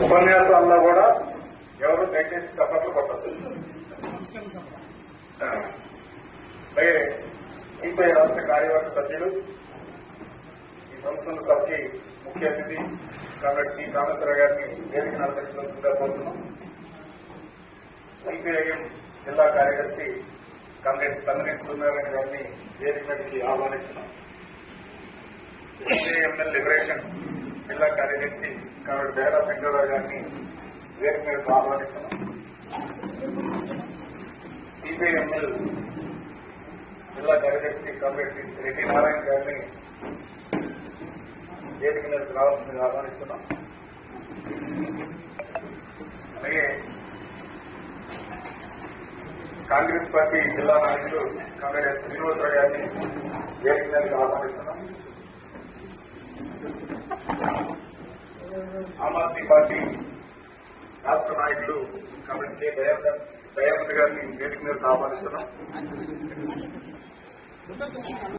ఉపన్యాసాల్లో కూడా ఎవరు దయచేసి చప్పట్లు కొట్టదు అలాగే సిపిఐ రాష్ట్ర కార్యవర్గ సభ్యులు ఈ సంస్థల సభకి ముఖ్య అతిథి కాబట్టి రామేశ్వర గారిని వేదిక నలభైగా కోరుతున్నాం సిపిఐఎం జిల్లా కార్యదర్శి కాంగ్రెస్ కమ్యూనిస్ట్ సూర్యనారాయణ గారిని వేదిక మీదకి ఆహ్వానిస్తున్నాం. సిపిఐఎంఎల్ లిబరేషన్ జిల్లా కాబట్టి బేరా వెంకటరావు గారిని వేరు మీద ఆహ్వానిస్తున్నాం. సిపిఐఎంఎల్ జిల్లా కార్యదర్శి కమిటీ రెడ్డి నారాయణ గారిని వేదిక మీదకి రావాల్సిందిగా ఆహ్వానిస్తున్నాం. అలాగే కాంగ్రెస్ పార్టీ జిల్లా నాయకులు కమిటీ శ్రీనివాసరావు గారిని వేదిక మీదకి ఆహ్వానిస్తున్నాం. ఆమ్ ఆద్మీ పార్టీ రాష్ట్ర నాయకులు కమిటీ దయానంద్ గారిని వేదిక మీద ఆహ్వానిస్తున్నాం.